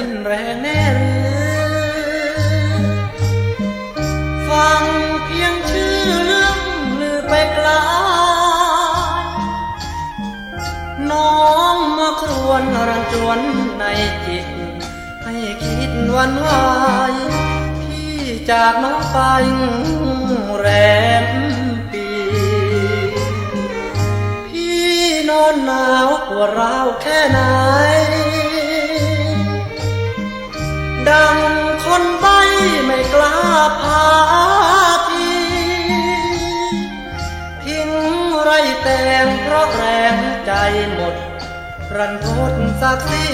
้นแรงแน่หรือฟังเพียงชื่อเรื่องลือไปกลาน้องมาครวนรังจวนในจิต ให้คิดวันวายพี่จากน้องไปแรมปี พี่นอนหนาวปวดราวแค่ไหน ดังคนใบไม่กล้าพาทีทิ้งไรแต่งเพราะแรงใจหมด รันทดสักดิ์ศรี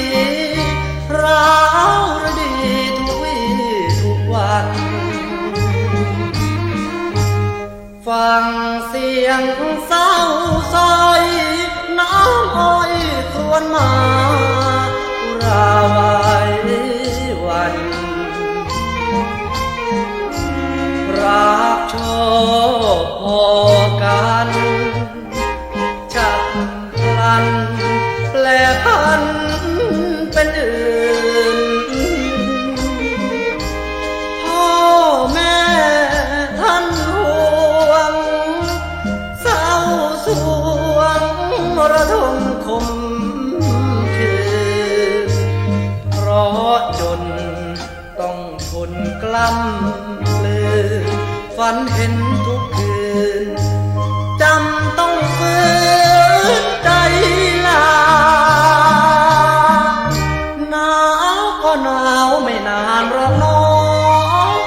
ร้าวระดีทุกวีทุกวัน ฟังเสียงเศร้า รักโชคพอกันฉับพลันแปลพันเป็นอื่น พ่อแม่ท่านห่วงเศร้าสวงระทมคม นกล้ำลืนฝันเห็นทุกคืนจำต้องฝืนใจลาหนาวก็หนาวไม่นานรอกน้อง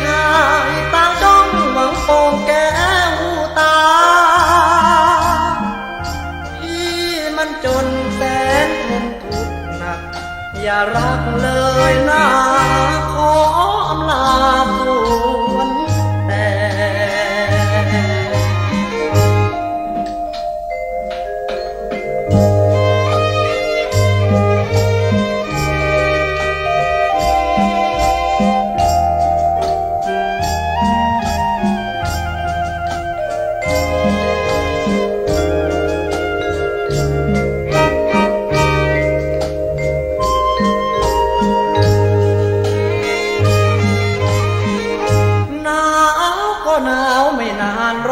ชายตาจ้องหวังโปองแก้วตาพี่มันจนแสนทนทุกข์หนักอย่ารัก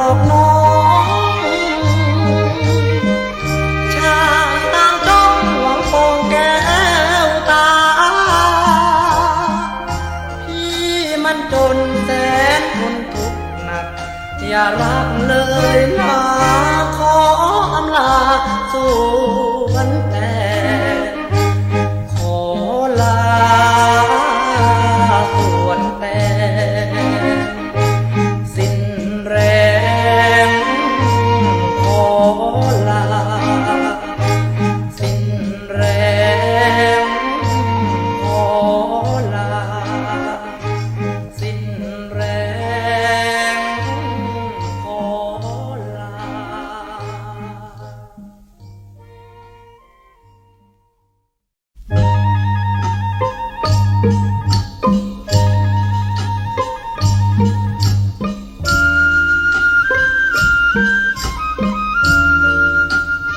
อกน้องชาต่างจ้องหวังปองแก้วตา พี่มันจนแสนทนทุกข์หนัก อย่ารักเลยนะขออำลา